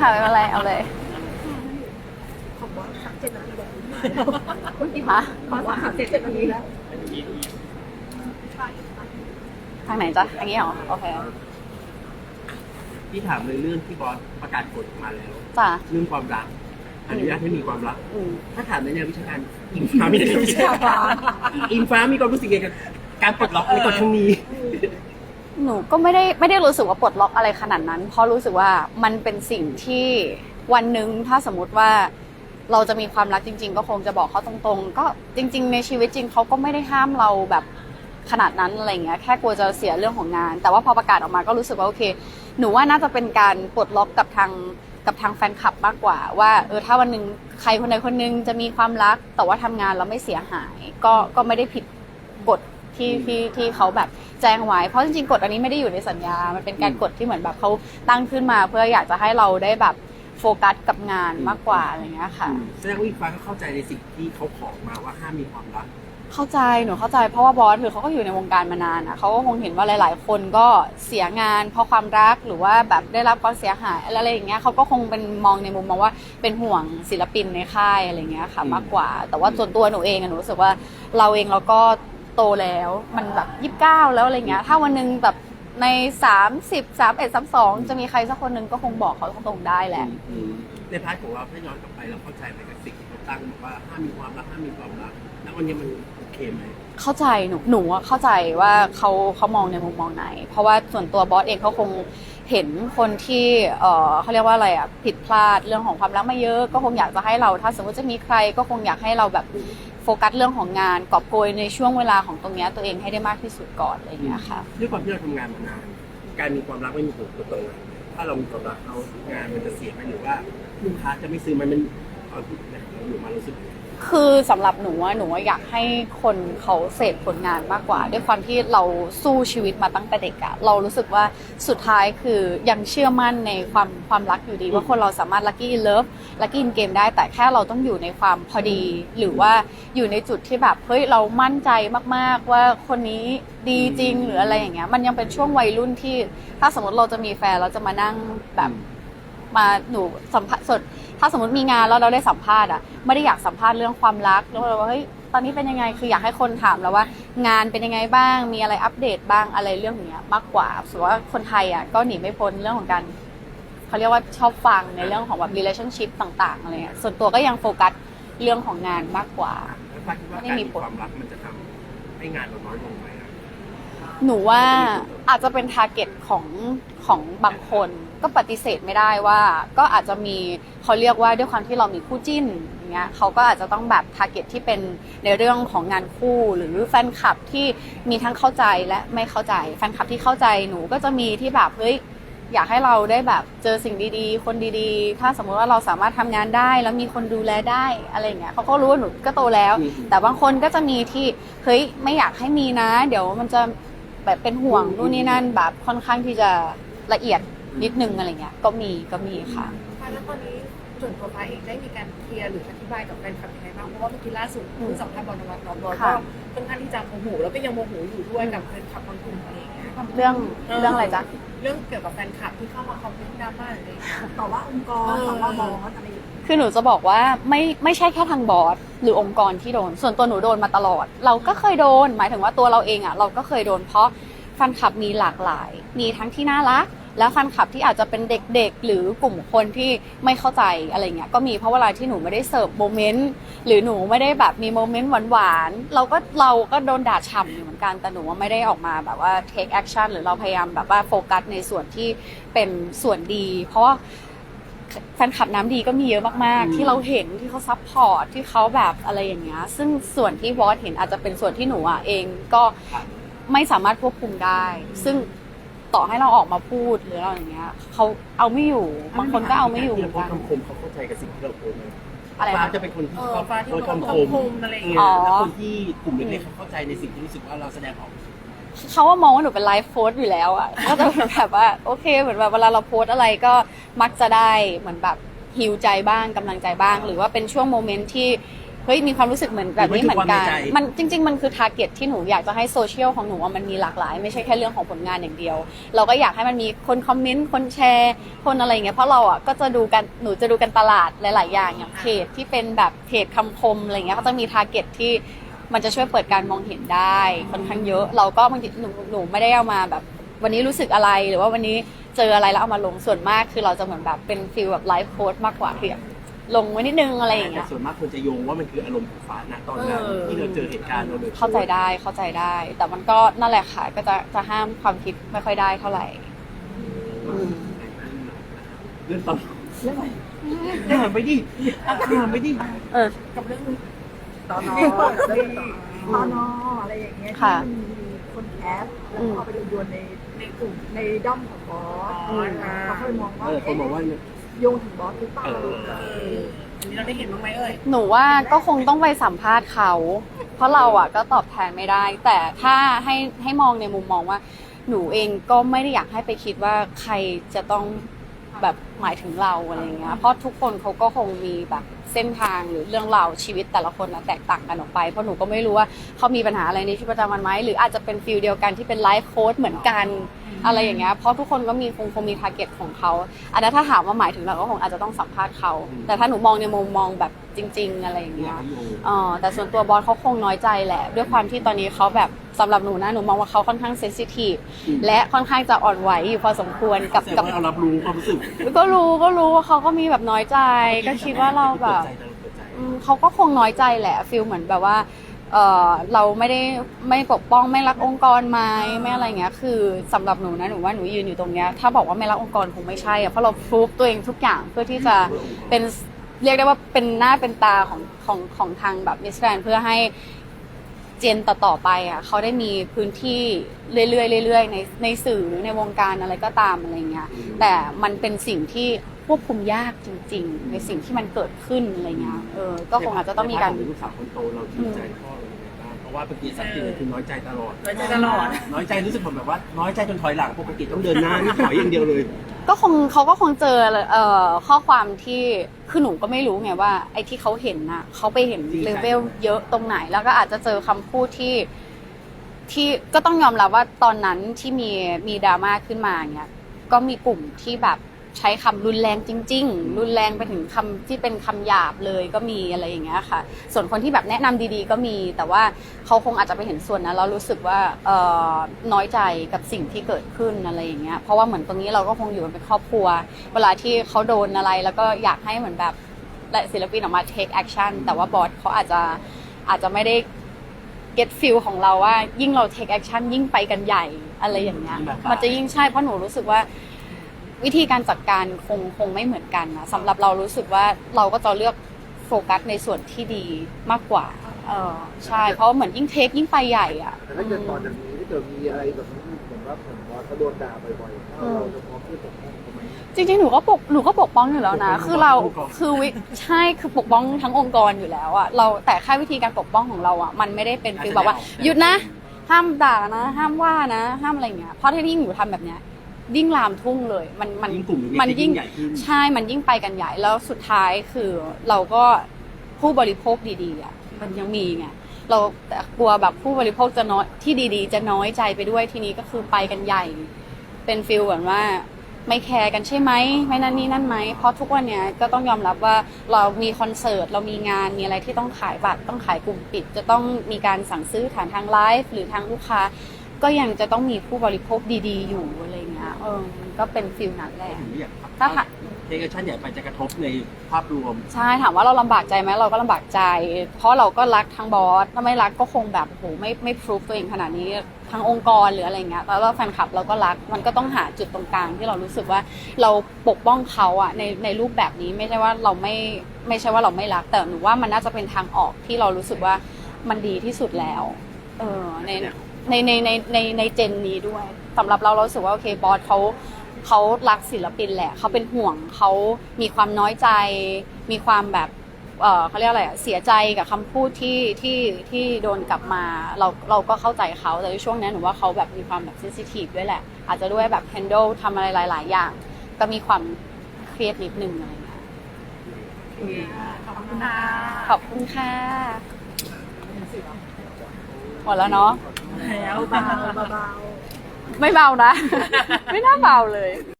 ค่ะ ไม่เป็นไร เอาเลยของบอสสามเจ็ดนาทีแล้วฮะขอว่าสามเจ็ดนาทีแล้วทางไหนจ๊ะอันนี้เหรอ โอเค พี่ถามเลยเรื่องที่บอสประกาศกฎออกมาแล้ว จ้ะ เรื่องความรักอนุญาตให้มีความรัก อืม ถ้าถามในแนววิชาการอิงฟ้ามีในวิชาการอิงฟ้ามีความรู้สึกยังไงกับการปลดล็อกในกฎครั้งนี้ หนูก็ไม่ได้ไม่ได้รู้สึกว่าปลดล็อกอะไรขนาดนั้น เพราะรู้สึกว่ามันเป็นสิ่งที่วันหนึ่งถ้าสมมติว่าเราจะมีความรักจริง ๆ ก็คงจะบอกเขาตรงๆ ก็จริง ๆ ในชีวิตจริงเขาก็ไม่ได้ห้ามเราแบบขนาดนั้นอะไรเงี้ยแค่กลัวจะเสียเรื่องของงาน แต่ว่าพอประกาศออกมาก็รู้สึกว่าโอเค หนูว่าน่าจะเป็นการปลดล็อกกับทางกับทางแฟนคลับมากกว่า ว่าเออถ้าวันหนึ่งใครคนใดคนหนึ่งจะมีความรัก แต่ว่าทำงานแล้วไม่เสียหาย ก็ก็ไม่ได้ผิดกฎ ที่ที่ที่เขาแบบแจ้งไว้ เพราะจริงๆกฎอันนี้ไม่ได้อยู่ในสัญญา มันเป็นการกฎที่เหมือนแบบเขาตั้งขึ้นมา เพื่ออยากจะให้เราได้แบบโฟกัสกับงานมากกว่าอะไรเงี้ยค่ะ แสดงว่าอิงฟ้าก็เข้าใจในสิ่งที่เขาขอมาว่าห้ามมีความรัก เข้าใจหนูเข้าใจเพราะว่าบอสคือเขาก็อยู่ในวงการมานานอะเขาก็คงเห็นว่าหลาย ๆ คนก็เสียงานเพราะความรักหรือว่าแบบได้รับความเสียหายอะไรอย่างเงี้ยเขาก็คงเป็นมองในมุมมองว่าเป็นห่วงศิลปินในค่ายอะไรเงี้ยค่ะอืมมากกว่า แต่ว่าส่วนตัวหนูเองอะหนูรู้สึกว่าเราเองเราก็ โตแล้ว มันแบบยี่สิบเก้าแล้วอะไรเงี้ย ถ้าวันหนึ่งแบบในสามสิบสามเอ็ดสามสองจะมีใครสักคนหนึ่งก็คงบอกเขาตรงๆได้แหละ อืมในพาร์ทของเราถ้าย้อนกลับไปเราเข้าใจไหมกับสิ่งที่เขาตั้งว่าห้ามมีความรักห้ามมีความรักแล้ววันนี้มันโอเคไหมเข้าใจหนูหนูอะเข้าใจว่าเขาเขามองในมุมมองไหน เพราะว่าส่วนตัวบอสเองเขาคงเห็นคนที่เออเขาเรียกว่าอะไรอะผิดพลาดเรื่องของความรักมาเยอะ ก็คงอยากจะให้เราถ้าสมมติจะมีใครก็คงอยากให้เราแบบโฟกัสเรื่องของงานกอบโกยในช่วงเวลาของตรงเนี้ยตัวเองให้ได้มากที่สุดก่อนอะไรอย่างเงี้ยค่ะ ด้วยความที่เราทำงานมานานการมีความรักไม่มีผลกับตรงไหนถ้าเรามีความรักเรางานมันจะเสียไหมหรือว่าลูกค้าจะไม่ซื้อมันมันเอาที่ไหนเราอยู่มารู้สึกยังไง คือสำหรับหนูอะหนูอะอยากให้คนเขาเสพผลงานมากกว่า ด้วยความที่เราสู้ชีวิตมาตั้งแต่เด็กอะเรารู้สึกว่าสุดท้ายคือยังเชื่อมั่นในความความรักอยู่ดี ว่าคนเราสามารถ lucky in love lucky in game ได้แต่แค่เราต้องอยู่ในความพอดี หรือว่าอยู่ในจุดที่แบบเฮ้ยเรามั่นใจมากๆ ว่าคนนี้ดีจริงหรืออะไรอย่างเงี้ยมันยังเป็นช่วงวัยรุ่นที่ ถ้าสมมติเราจะมีแฟนเราจะมานั่งแบบ มาหนูสัมภาษณ์สดถ้าสมมติมีงานแล้วเราได้สัมภาษณ์อะไม่ได้อยากสัมภาษณ์เรื่องความรักแล้วเราว่าเฮ้ยตอนนี้เป็นยังไงคืออยากให้คนถามเราว่า งานเป็นยังไงบ้าง มีอะไรอัปเดตบ้างอะไรเรื่องเนี้ยมากกว่าส่วนว่าคนไทยอะก็หนีไม่พ้นเรื่องของการเขาเรียกว่าชอบฟังในเรื่องของแบบ relationship ต่าง ๆอะไรเงี้ยส่วนตัวก็ยังโฟกัสเรื่องของงานมากกว่าแล้วคิดว่าการมีความรักมันจะทำให้งานเราน้อยลงไหม หนูว่าอาจจะเป็นทาร์เก็ตของของบางคนก็ปฏิเสธไม่ได้ว่า ก็อาจจะมีเขาเรียกว่าด้วยความที่เรามีคู่จิ้นอย่างเงี้ยเขาก็อาจจะต้องแบบทาร์เก็ตที่เป็นในเรื่องของงานคู่หรือแฟนคลับที่มีทั้งเข้าใจและไม่เข้าใจแฟนคลับที่เข้าใจหนูก็จะมีที่แบบเฮ้ยอยากให้เราได้แบบเจอสิ่งดีๆ คนดีๆ ถ้าสมมุติว่าเราสามารถทำงานได้ แล้วมีคนดูแลได้อะไรเงี้ยเขาก็รู้ว่าหนูก็โตแล้ว แต่บางคนก็จะมีที่เฮ้ยไม่อยากให้มีนะ เดี๋ยวมันจะ แบบเป็นห่วงนู่นนี่นั่นแบบค่อนข้างที่จะละเอียดนิดนึงอะไรเงี้ยก็มีก็มีค่ะแล้วตอนนี้ส่วนตัวฟ้าเองได้มีการเคลียร์หรืออธิบายกับแฟนคลับยังไงบ้างเพราะว่าเมื่อกี้ล่าสุดเพิ่งสัมภาษณ์บอลนวัตน้องบอลก็ค่ะ ค่อนข้างที่จะโมโหแล้วก็ยังโมโหอยู่ด้วยกับแฟนคลับบางกลุ่มอะไรอย่างเงี้ย เรื่องเรื่องอะไรจ๊ะ เรื่องเกี่ยวกับแฟนคลับที่เข้ามาคอมเมนต์ดราม่าอะไรอย่างเงี้ยต่อว่าองค์กรต่อว่าบอสอะไรอย่างเงี้ยคือหนูจะบอกว่าไม่ไม่ใช่แค่ทางบอสหรือองค์กรที่โดน ส่วนตัวหนูโดนมาตลอด เราก็เคยโดน หมายถึงว่าตัวเราเองอะเราก็เคยโดนเพราะแฟนคลับมีหลากหลาย มีทั้งที่น่ารัก และแฟนคลับที่อาจจะเป็นเด็กๆ หรือกลุ่มคนที่ไม่เข้าใจอะไรเงี้ยก็มีเพราะเวลาที่หนูไม่ได้เสิร์ฟโมเมนต์หรือหนูไม่ได้แบบมีโมเมนต์หวานๆเราก็เราก็โดนด่าฉ่ำอยู่เหมือนกันแต่หนูว่าไม่ได้ออกมาแบบว่า take action หรือเราพยายามแบบว่าโฟกัสในส่วนที่เป็นส่วนดี เพราะว่าแฟนคลับน้ำดีก็มีเยอะมากอืมๆที่เราเห็นที่เขาซัพพอร์ตที่เขาแบบอะไรอย่างเงี้ยซึ่งส่วนที่วอสเห็นอาจจะเป็นส่วนที่หนูอะเองก็ไม่สามารถควบคุมได้ ซึ่ง ต่อให้เราออกมาพูดหรืออะไรอย่างเงี้ยเขาเอาไม่อยู่บางคนก็เอาไม่อยู่เหมือนที่กันเราโพสต์คำคมเขาเข้าใจกับสิ่งที่เราโพสต์ไหมอะไรฟ้านะ จะเป็นคนที่เออเขาฟ้าที่โพสต์เขาคำคคอมมคมอะไรอย่างเอเงี้ยอแล้วคนที่กลุ่มเล็กๆเขาเข้าใจในสิ่งที่รู้สึกว่าเราแสดงออก เขาว่ามองว่าหนูเป็นไลฟ์โพสต์อยู่แล้วอะ ก็จะเป็นแบบว่าโอเคเหมือนแบบเวลาเราโพสต์อะไรก็มักจะได้เหมือนแบบฮิวใจบ้างกำลังใจบ้าง หรือว่าเป็นช่วงโมเมนต์ที่ เฮ้ยมีความรู้สึกเหมือนแบบนี้เหมือนกันหรือมันคือความในใจมันจริง ๆ มันคือทาร์เก็ตที่หนูอยากจะให้โซเชียลของหนูอะมันมีหลากหลาย ไม่ใช่แค่เรื่องของผลงานอย่างเดียว เราก็อยากให้มันมีคนคอมเมนต์คนแชร์คนอะไรอย่างเงี้ยเพราะเราอะก็จะดูกันหนูจะดูกันตลาดหลาย ๆ อย่างอย่างเพจที่เป็นแบบเพจคำคมอะไรเงี้ยก็จะมีทาร์เก็ตที่มันจะช่วยเปิดการมองเห็นได้ค่อนข้างเยอะ เราก็บางทีหนูหนูไม่ได้เอามาแบบ วันนี้รู้สึกอะไรหรือว่าวันนี้เจออะไรแล้วเอามาลงส่วนมาก คือเราจะเหมือนแบบเป็นฟิลแบบไลฟ์โค้ดมากกว่าคือแบบ ลงไว้นิดนึงอะไรอย่างแต่เงี้ย ส่วนมากคนจะโยงว่ามันคืออารมณ์ของฟ้าณตอนนั้นเออ ที่เราเจอเหตุการณ์เราเลยเข้าใจได้เข้าใจได้ แต่มันก็นั่นแหละค่ะก็จะจะห้ามความคิดไม่ค่อยได้เท่าไหร่ อืม เรื่องตอนเรื่องอะไรถามไปดิถามไปดิเออ กับเรื่องตอนนอเรื่องตอนนออะไรอย่างเงี้ยที่ค่ะมันมีคนแคสแล้วก็เอาไปโยนในในกลุ่มในด้อมของบอสอ๋อเขาเคยมองว่าเออคนบอกว่าเนี่ย โยงถึงบอสหรือเปล่าเออเอออันนี้เราได้เห็นบ้างไหมเอ่ยหนูว่าก็คงต้องไปสัมภาษณ์เขา เพราะเราอะก็ตอบแทนไม่ได้ แต่ถ้าให้ให้มองในมุมมองว่า หนูเองก็ไม่ได้อยากให้ไปคิดว่าใครจะต้อง แบบหมายถึงเราอะไรเงี้ยเพราะทุกคนเขาก็คงมีแบบเส้นทางหรือเรื่องราวชีวิตแต่ละคนนะแตกต่างกันออกไปเพราะหนูก็ไม่รู้ว่าเขามีปัญหาอะไรในชีวิตประจำวันไหมหรืออาจจะเป็นฟิลเดียวกันที่เป็นไลฟ์โค้ดเหมือนกันอะไรอย่างเงี้ยเพราะทุกคนก็มีคงคงมีทาร์เก็ตของเขาอันนั้นถ้าถามว่าหมายถึงเราก็คงอาจจะต้องสัมภาษณ์เขาแต่ถ้าหนูมองในมุมมองแบบ จริง ๆ อะไรอย่างอเงี้ยากยให้โยงอ๋อแต่ส่วนตัวบอสเขาคงน้อยใจแหละ ด้วยความที่ตอนนี้เขาแบบสำหรับหนูนะหนูมองว่าเขาค่อนข้างเซนซิทีฟอืมและค่อนข้างจะอ่อนไหวอยู่พอสมควรกับแสดงกับว่าเรารับรู้ความรู้สึกก็รู้ก็รู้ว่าเขาก็มีแบบน้อยใจ ก็คิดว่าเราแบบเปิดใจเปิดใจอืมเขาก็คงน้อยใจแหละฟิลเหมือนแบบว่าเออเราไม่ได้ไม่ปกป้องไม่รักองค์กรไหมไม่อะไรเงี้ยคือสำหรับหนูนะหนูว่าหนูยืนอยู่ตรงเนี้ยถ้าบอกว่าไม่รักองค์กรคงไม่ใช่อะเพราะเราพรูฟตัวเองทุกอย่างเพื่อที่จะเป็น เรียกได้ว่าเป็นหน้าเป็นตาของของของทางแบบมิสแกรนเพื่อให้เจนต่อๆไปอะเขาได้มีพื้นที่เรื่อยๆเรื่อยๆในในสื่อหรือในวงการอะไรก็ตามอะไรเงี้ยแต่มันเป็นสิ่งที่ควบคุมยากจริง ๆ ในสิ่งที่มันเกิดขึ้นอะไรเงี้ยเออก็คงอาจจะต้องมีการในพาร์ทขลูกสาวคนโตเราดีใจพ่อเรายังไงบ้างเพราะว่าปกติสัตว์จริงคือน้อยใจตลอดน้อยใจตลอด น้อยใจรู้สึกแบบว่า น้อยใจจนถอยหลังปกติต้องเดินหน้านี่ถอยอย่างเดียวเลย ก็คงเขาก็คงเจอเอ่อข้อความที่คือหนูก็ไม่รู้ไงว่า ไอ้ที่เขาเห็นน่ะเขาไปเห็นจริงใจเลเวลเยอะตรงไหน แล้วก็อาจจะเจอคำพูดที่ ที่ก็ต้องยอมรับว่าตอนนั้นที่มีมีดราม่าขึ้นมาเนี่ยก็มีกลุ่มที่แบบ ใช้คำรุนแรงจริง ๆ รุนแรงไปถึงคำที่เป็นคำหยาบเลยก็มีอะไรอย่างเงี้ยค่ะ ส่วนคนที่แบบแนะนำดีๆ ก็มี แต่ว่าเขาคงอาจจะไปเห็นส่วนนั้นแล้วรู้สึกว่าเอ่อน้อยใจกับสิ่งที่เกิดขึ้นอะไรอย่างเงี้ย เพราะว่าเหมือนตรงนี้เราก็คงอยู่กันเป็นครอบครัว เวลาที่เขาโดนอะไรแล้วก็อยากให้เหมือนแบบและศิลปินออกมา take action แต่ว่าบอสเขาอาจจะอาจจะไม่ได้ get feel ของเราว่ายิ่งเรา take action ยิ่งไปกันใหญ่อะไรอย่างเงี้ยยิ่งบานปลายมันจะยิ่งใช่เพราะหนูรู้สึกว่า วิธีการจัดการคงคงไม่เหมือนกันนะสำหรับเรารู้สึกว่าเราก็จะเลือกโฟกัสในส่วนที่ดีมากกว่า เออใช่ เพราะเหมือนยิ่งเทคยิ่งไปใหญ่อะแต่ถ้าเกิดต่อจากนี้ถ้าเกิดมีอะไรแบบนี้เหมือนว่าผมบอสเขาโดนด่าบ่อยๆถ้าเราจะพร้อมที่จะปกป้องเขาไหมจริงๆ หนูก็ปกหนูก็ปกป้องอยู่แล้วนะปกป้องคือเราองค์กรคือวิใช่คือปกป้องทั้งองค์กรอยู่แล้วอะเราแต่แค่วิธีการปกป้องของเราอะมันไม่ได้เป็นคือแบบว่าหยุดนะ ห้ามด่านะ ห้ามว่านะ ห้ามอะไรเงี้ยเพราะถ้ายิ่งหนูทำแบบเนี้ย ยิ่งลามทุ่งเลย มันมันยิ่งกลุ่มนี้มันจะยิ่งใหญ่ขึ้น ใช่ มันยิ่งไปกันใหญ่แล้วสุดท้ายคือเราก็ผู้บริโภคดีๆอะมันยังมีไงเราแต่กลัวแบบผู้บริโภคจะน้อยที่ดีๆ จะน้อยใจไปด้วยทีนี้ก็คือไปกันใหญ่ เป็นฟิลเหมือนว่าไม่แคร์กันใช่ไหมไม่นั่นนี่นั่นไหมเพราะทุกวันเนี้ยก็ต้องยอมรับว่าเรามีคอนเสิร์ตเรามีงานมีอะไรที่ต้องขายบัตรต้องขายกลุ่มปิด จะต้องมีการสั่งซื้อผ่านทางไลฟ์หรือทางลูกค้า ก็ยังจะต้องมีผู้บริโภคดี ๆ อยู่อะไร เงี้ยเออมันก็เป็นฟิลนั้นแหละถึงไม่อยากถ้าหากเทคชั่นใหญ่ไปจะกระทบในภาพรวม ใช่ถามว่าเราลำบากใจไหมเราก็ลำบากใจ เพราะเราก็รักทั้งบอสถ้าไม่รักก็คงแบบโหไม่ไม่พรูฟตัวเองขนาดนี้ทั้งองค์กรหรืออะไรเงี้ยแล้วก็แฟนคลับเราก็รักมันก็ต้องหาจุดตรงกลางที่เรารู้สึกว่าเราปกป้องเขาอะในในรูปแบบนี้ไม่ใช่ว่าเราไม่ไม่ใช่ว่าเราไม่รักแต่หนูว่ามันน่าจะเป็นทางออกที่เรารู้สึกว่ามันดีที่สุดแล้ว เออใน ในในในในในเจนนี้ด้วยสำหรับเราเรารู้สึกว่าโอเคบอสเขาเขารักศิลปินแหละเขาเป็นห่วงเขามีความน้อยใจ มีความแบบเออเขาเรียกอะไรอะเสียใจกับคำพูดที่ที่ที่โดนกลับมาเราเราก็เข้าใจเขาแต่ในช่วงนั้นหนูว่าเขาแบบมีความแบบเซนซิทีฟด้วยแหละ อาจจะด้วยแบบ handle ทำอะไรหลาย ๆ อย่าง ก็มีความเครียดนิดนึงอะไรเงี้ยโอเคขอบคุณค่ะ ขอบคุณค่ะห มดแล้วเนาะแล้วเบาเบาไม่เบานะ ไม่น่าเบาเลย